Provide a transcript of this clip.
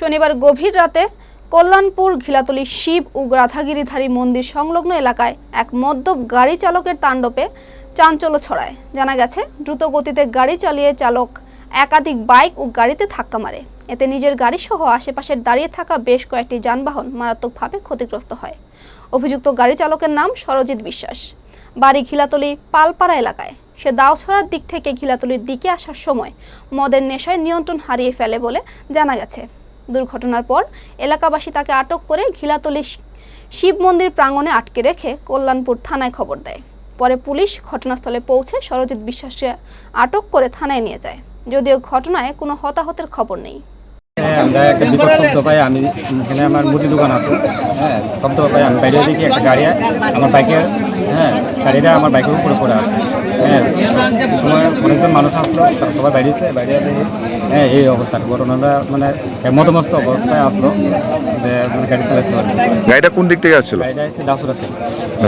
শনিবার গভীর রাতে কল্যাণপুর, ঘিলাতলি, শিব ও রাধাগিরিধারী মন্দির সংলগ্ন এলাকায় এক মদ্যপ গাড়ি চালকের তাণ্ডবে চাঞ্চল্য ছড়ায়। জানা গেছে দ্রুত গতিতে গাড়ি চালিয়ে চালক একাধিক বাইক ও গাড়িতে ধাক্কা মারে। এতে নিজের গাড়ি সহ আশেপাশের দাঁড়িয়ে থাকা বেশ কয়েকটি যানবাহন মারাত্মকভাবে ক্ষতিগ্রস্ত হয়। অভিযুক্ত গাড়ি চালকের নাম সরজিৎ বিশ্বাস। বাড়ি ঘিলাতলি, পালপাড়া এলাকায়। সে দাওছড়ার দিক থেকে ঘিলাতলির দিকে আসার সময় মদের নেশায় নিয়ন্ত্রণ হারিয়ে ফেলে বলে জানা গেছে। দুর্ঘটনার পর এলাকাবাসী তাকে আটক করে ঘিলাতলি শিব মন্দির প্রাঙ্গণে আটকে রেখে কল্যাণপুর থানায় খবর দেয়। পরে পুলিশ ঘটনাস্থলে পৌঁছে সরজিৎ বিশ্বাসকে আটক করে থানায় নিয়ে যায়। যদিও ঘটনায় কোনো হতাহতের খবর নেই। হ্যাঁ, আমরা একটা শব্দ পাই আমি এখানে আমার মুদি দোকান আছে। হ্যাঁ শব্দ পাই আমি বাইরে দেখি একটা গাড়ি আমার বাইকের হ্যাঁ গাড়িটা আমার বাইকের উপরে পড়ে আছে। হ্যাঁ সময় অনেকজন মানুষ আসলো সবাই বাইরেছে বাইরে হ্যাঁ এই অবস্থা। ঘটনাটা মানে মতমস্ত অবস্থায় আসলো যে মানে গাড়ি চালাতে পারবে গাড়িটা কোন দিক থেকে আসছিল? গাড়িটা এসে দাসুরাতে